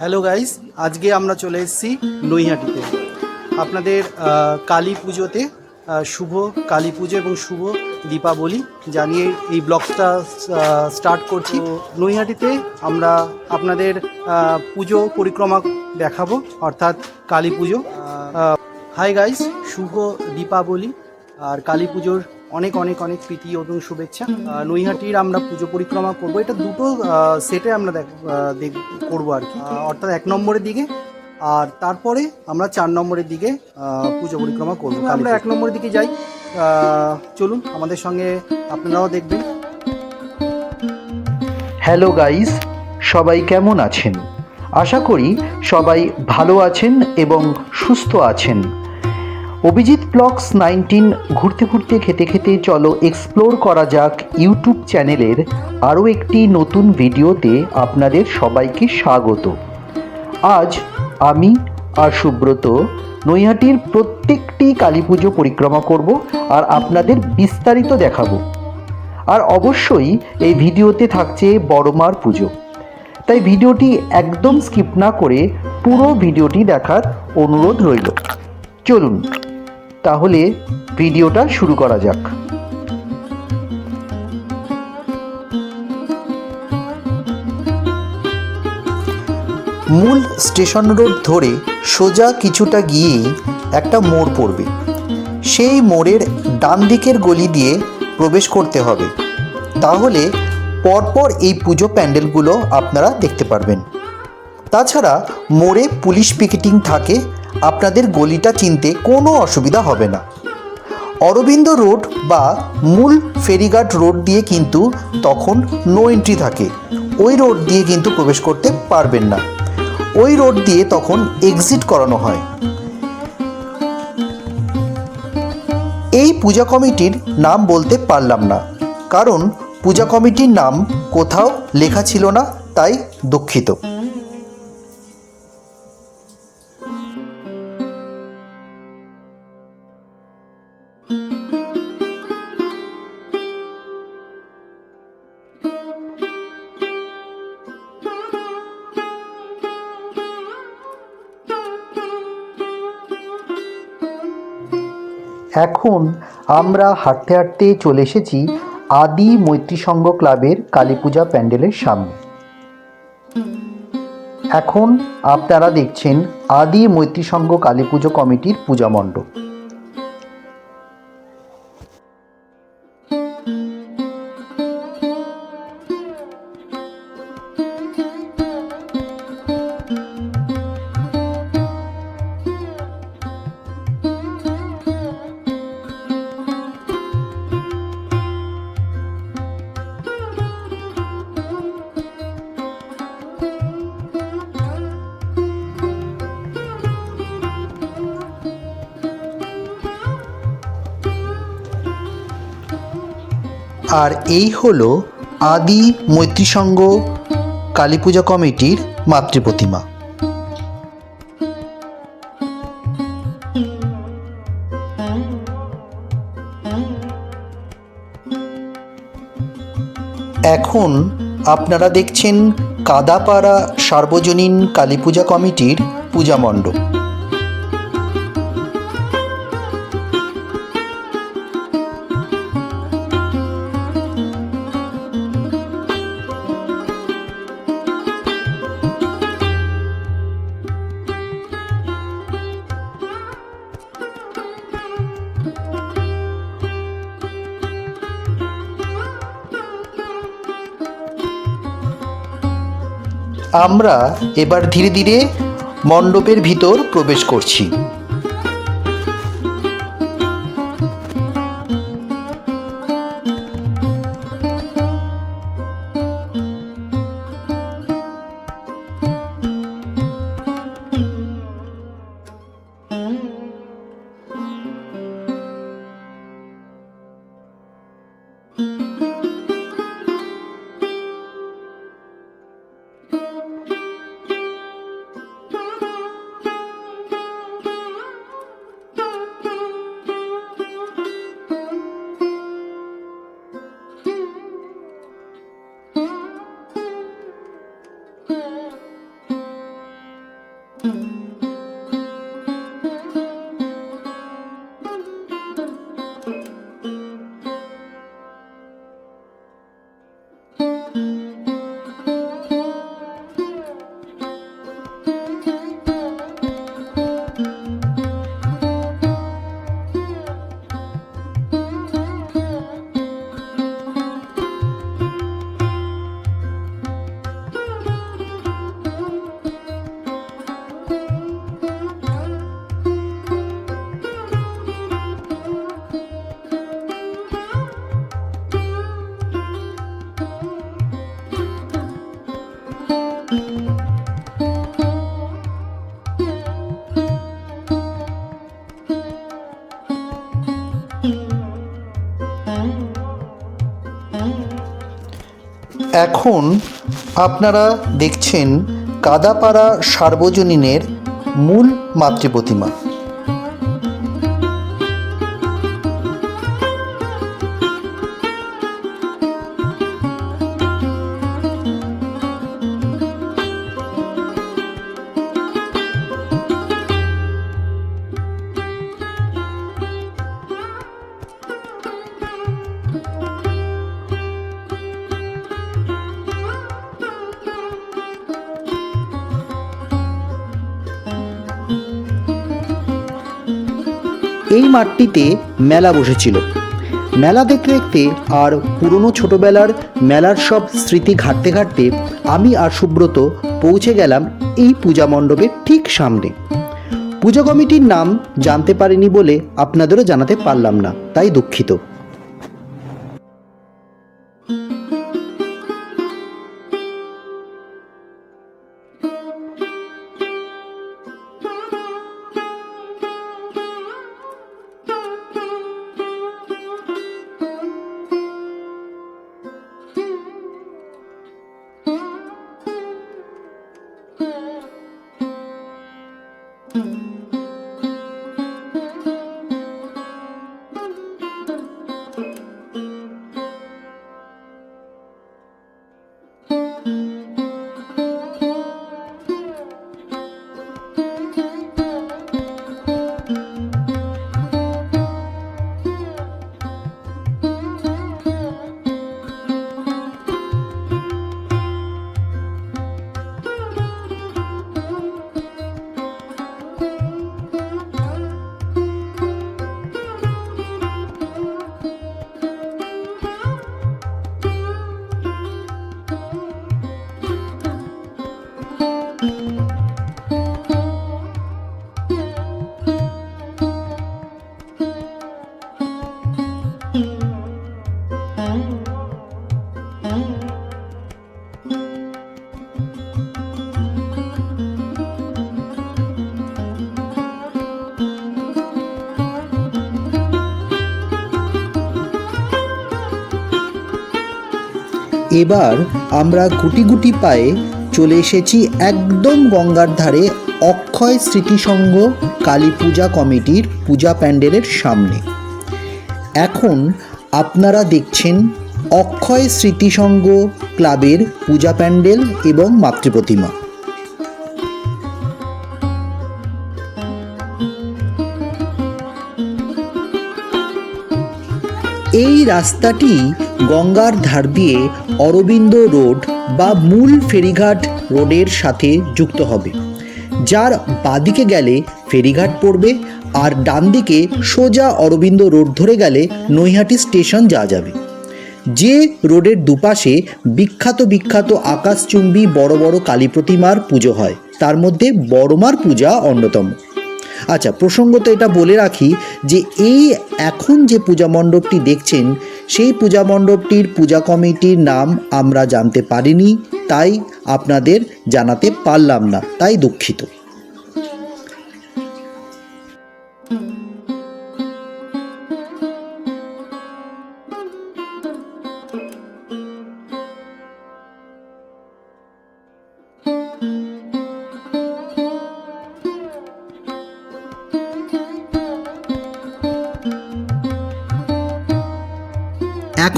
Hello guys আজকে আমরা চলে এসেছি নৈহাটিতে। আপনাদের কালী পুজোতে শুভ কালী পুজো এবং শুভ দীপাবলি জানিয়ে এই ব্লগটা স্টার্ট করছি। নৈহাটিতে আমরা আপনাদের পুজো পরিক্রমা দেখাবো, অর্থাৎ কালী পুজো। হাই গাইস শুভ দীপাবলি আর কালী পুজোর অনেক অনেক অনেক প্রীতি এবং শুভেচ্ছা। নৈহাটির আমরা পুজো পরিক্রমা করব। এটা দুটো সেটে আমরা দেখ করব আর কি। অর্থাৎ এক নম্বরের দিকে আর তারপরে আমরা চার নম্বরের দিকে পুজো পরিক্রমা করব আমরা এক নম্বরের দিকে যাই। আহ, চলুন আমাদের সঙ্গে আপনারাও দেখবেন। হ্যালো গাইস সবাই কেমন আছেন? আশা করি সবাই ভালো আছেন এবং সুস্থ আছেন। অভিজিৎ ব্লগস নাইনটিন ঘুরতে ঘুরতে খেতে খেতে চলো এক্সপ্লোর করা যাক ইউটিউব চ্যানেলের আরও একটি নতুন ভিডিওতে আপনাদের সবাইকে স্বাগত। আজ আমি আর সুব্রত নৈহাটির প্রত্যেকটি কালী পুজো পরিক্রমা করব আর আপনাদের বিস্তারিত দেখাবো। আর অবশ্যই এই ভিডিওতে থাকছে বড়মার পুজো। তাই ভিডিওটি একদম স্কিপ না করে পুরো ভিডিওটি দেখার অনুরোধ রইল। চলুন। তাহলে ভিডিওটা শুরু করা যাক। মূল স্টেশন রোড ধরে সোজা কিছুটা গিয়ে একটা মোড় পড়বে। সেই মোড়ের ডান দিকের গলি দিয়ে প্রবেশ করতে হবে। তাহলে পরপর এই পুজো প্যান্ডেলগুলো আপনারা দেখতে পারবেন। তাছাড়া মোড়ে পুলিশ পিকেটিং থাকে আপনাদের গলিটা চিনতে কোনো অসুবিধা হবে না। অরবিন্দ রোড বা মূল ফেরিঘাট রোড দিয়ে কিন্তু তখন নো এন্ট্রি থাকে। ওই রোড দিয়ে কিন্তু প্রবেশ করতে পারবেন না। ওই রোড দিয়ে তখন এক্সিট করানো হয়। এই পূজা কমিটির নাম বলতে পারলাম না, কারণ পূজা কমিটির নাম কোথাও লেখা ছিল না, তাই দুঃখিত। এখন আমরা হাঁটতে হাঁটতে চলে এসেছি আদি মৈত্রী সংঘ ক্লাবের কালী পূজা প্যান্ডেলের সামনে। এখন আপনারা দেখছেন আদি মৈত্রী সংঘ কালী পুজো কমিটির পূজা মণ্ডপ। আর এই হলো আদি মৈত্রী সংঘ কালী পূজা কমিটির মাতৃ প্রতিমা এখন আপনারা দেখছেন কাদাপাড়া সার্বজনীন কালী পূজা কমিটির পূজা মণ্ডপ। আমরা এবার ধীরে ধীরে মণ্ডপের ভিতর প্রবেশ করছি। এখন আপনারা দেখছেন কাদাপাড়া সার্বজনীনের মূল মাতৃপ্রতিমা। এই মাঠটিতে মেলা বসেছিল। মেলা দেখতে দেখতে আর পুরনো ছোটবেলার মেলার সব স্মৃতি ঘাটতে ঘাটতে আমি আর সুব্রত পৌঁছে গেলাম এই পূজা মণ্ডপের ঠিক সামনে। পূজা কমিটির নাম জানতে পারিনি বলে আপনাদেরও জানাতে পারলাম না, তাই দুঃখিত। এবার আমরা গুটি গুটি পায়ে চলে এসেছি একদম গঙ্গার ধারে অক্ষয় স্মৃতিসংঘ কালী পূজা কমিটির পূজা প্যান্ডেলের সামনে। এখন আপনারা দেখছেন অক্ষয় স্মৃতিসংঘ ক্লাবের পূজা প্যান্ডেল এবং মাতৃপ্রতিমা। এই রাস্তাটি গঙ্গার ধার দিয়ে অরবিন্দ রোড বা মূল ফেরিঘাট রোডের সাথে যুক্ত হবে। যার বাদিকে গেলে ফেরিঘাট পড়বে আর ডান দিকে সোজা অরবিন্দ রোড ধরে গেলে নৈহাটি স্টেশন যাওয়া যাবে। যে রোডের দুপাশে বিখ্যাত বিখ্যাত আকাশচুম্বী বড় বড় কালী প্রতিমার পুজো হয়, তার মধ্যে বড়মার পূজা অন্যতম। আচ্ছা প্রসঙ্গত এটা বলে রাখি যে এই এখন যে পূজা মণ্ডপটি দেখছেন সেই পূজা মণ্ডপটির পূজা কমিটির নাম আমরা জানতে পারিনি, তাই আপনাদের জানাতে পারলাম না, তাই দুঃখিত।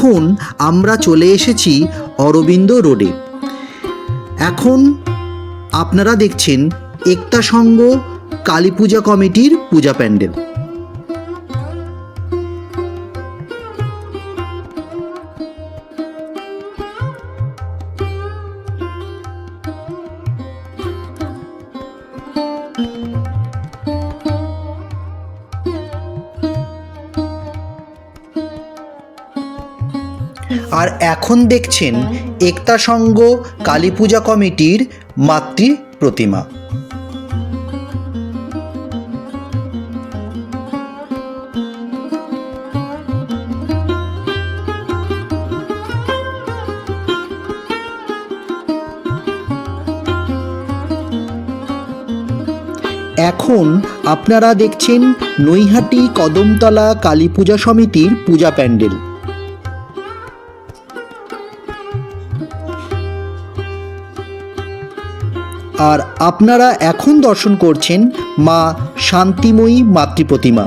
এখন আমরা চলে এসেছি অরবিন্দ রোডে। এখন আপনারা দেখছেন একতা সঙ্গ কালী পূজা কমিটির পূজা প্যান্ডেল। আর এখন দেখছেন একতা সঙ্গ কালী পূজা কমিটির মাতৃ প্রতিমা। এখন আপনারা দেখছেন নৈহাটি কদমতলা কালী পূজা সমিতির পূজা প্যান্ডেল। আর আপনারা এখন দর্শন করছেন মা শান্তিময়ী মাতৃপ্রতিমা।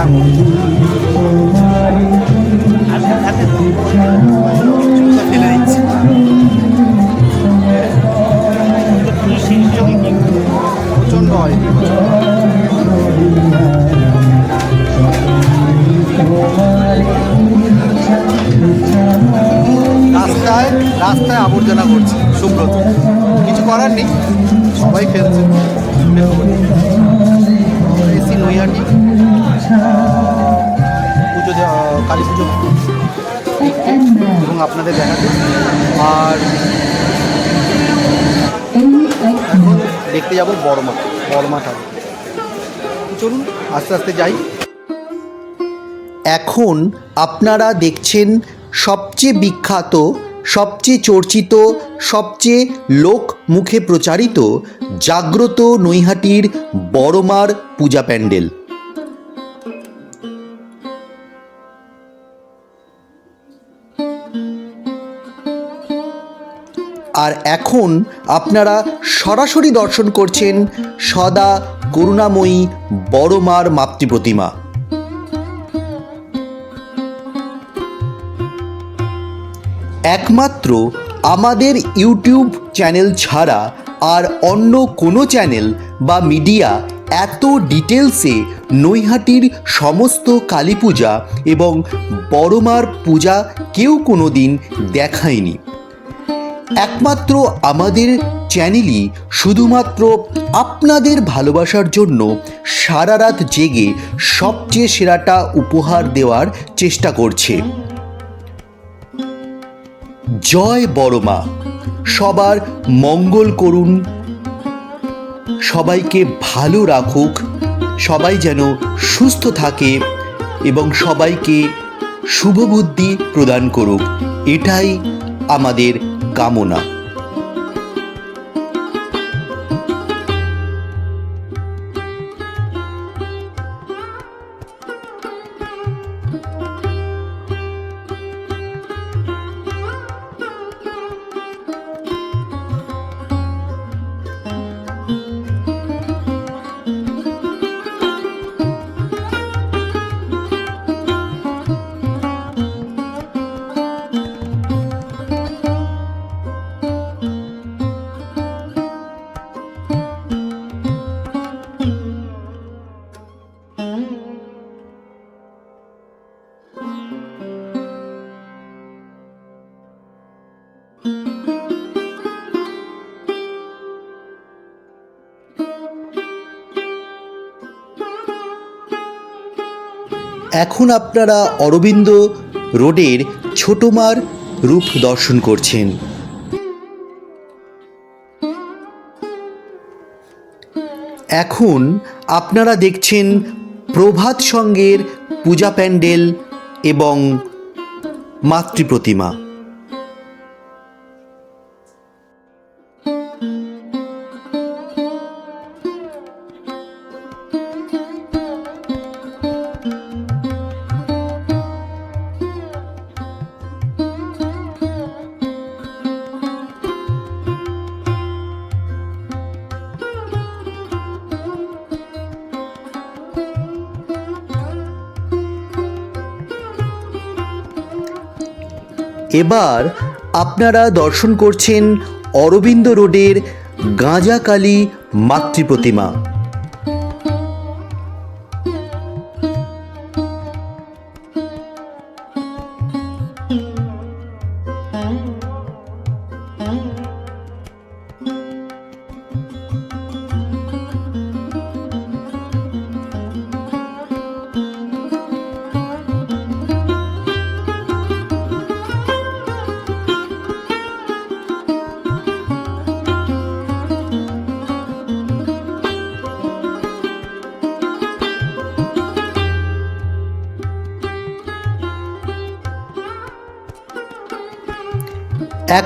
amor. এবং আপনাদের দেখাতে। আর এখন দেখতে যাব বড়মা বড়মা ঠাকুর চলুন, আস্তে আস্তে যাই। এখন আপনারা দেখছেন সবচেয়ে বিখ্যাত, সবচেয়ে চর্চিত, সবচেয়ে লোক মুখে প্রচারিত জাগ্রত নৈহাটির বড়মার পূজা প্যান্ডেল। আর এখন আপনারা সরাসরি দর্শন করছেন সদা করুণাময়ী বড়মার মাতৃপ্রতিমা। একমাত্র আমাদের ইউটিউব চ্যানেল ছাড়া আর অন্য কোনো চ্যানেল বা মিডিয়া এত ডিটেলসে নৈহাটির সমস্ত কালী পূজা এবং বড়মার পূজা কেউ কোনো দিন দেখায়নি। একমাত্র আমাদের চ্যানেলই শুধুমাত্র আপনাদের ভালোবাসার জন্য সারা রাত জেগে সবচেয়ে সেরাটা উপহার দেওয়ার চেষ্টা করছে। জয় বড়মা। সবার মঙ্গল করুন। সবাইকে ভালো রাখুক। সবাই যেন সুস্থ থাকে এবং সবাইকে শুভবুদ্ধি প্রদান করুক। এটাই আমাদের কামনা। এখন আপনারা অরবিন্দ রোডের ছোটমার রূপ দর্শন করছেন। এখন আপনারা দেখছেন প্রভাত সঙ্গের পূজা প্যান্ডেল এবং মাতৃ এবার আপনারা দর্শন করছেন অরবিন্দ রোডের গাঁজাকালী মাতৃ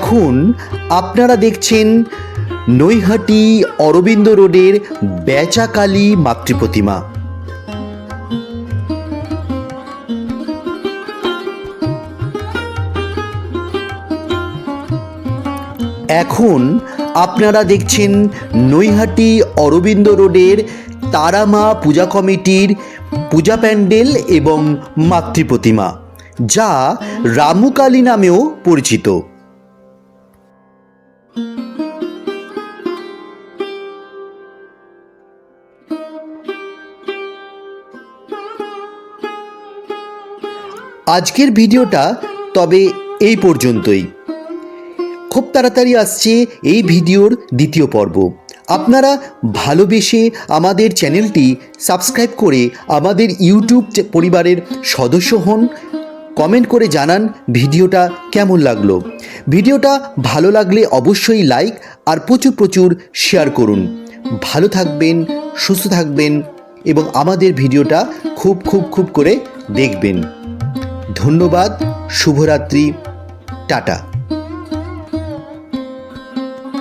এখন আপনারা দেখছেন নৈহাটি অরবিন্দ রোডের বেচাকালী মাতৃ প্রতিমা এখন আপনারা দেখছেন নৈহাটি অরবিন্দ রোডের তারামা পূজা কমিটির পূজা প্যান্ডেল এবং মাতৃ প্রতিমা যা রামুকালী নামেও পরিচিত। আজকের ভিডিওটা তবে এই পর্যন্তই। খুব তাড়াতাড়ি আসছে এই ভিডিওর দ্বিতীয় পর্ব। আপনারা ভালোবেসে আমাদের চ্যানেলটি সাবস্ক্রাইব করে আমাদের ইউটিউব পরিবারের সদস্য হন। কমেন্ট করে জানান ভিডিওটা কেমন লাগল। ভিডিওটা ভালো লাগলে অবশ্যই লাইক আর প্রচুর প্রচুর শেয়ার করুন। ভালো থাকবেন, সুস্থ থাকবেন এবং আমাদের ভিডিওটা খুব খুব খুব করে দেখবেন। ধন্যবাদ শুভরাত্রি টাটা।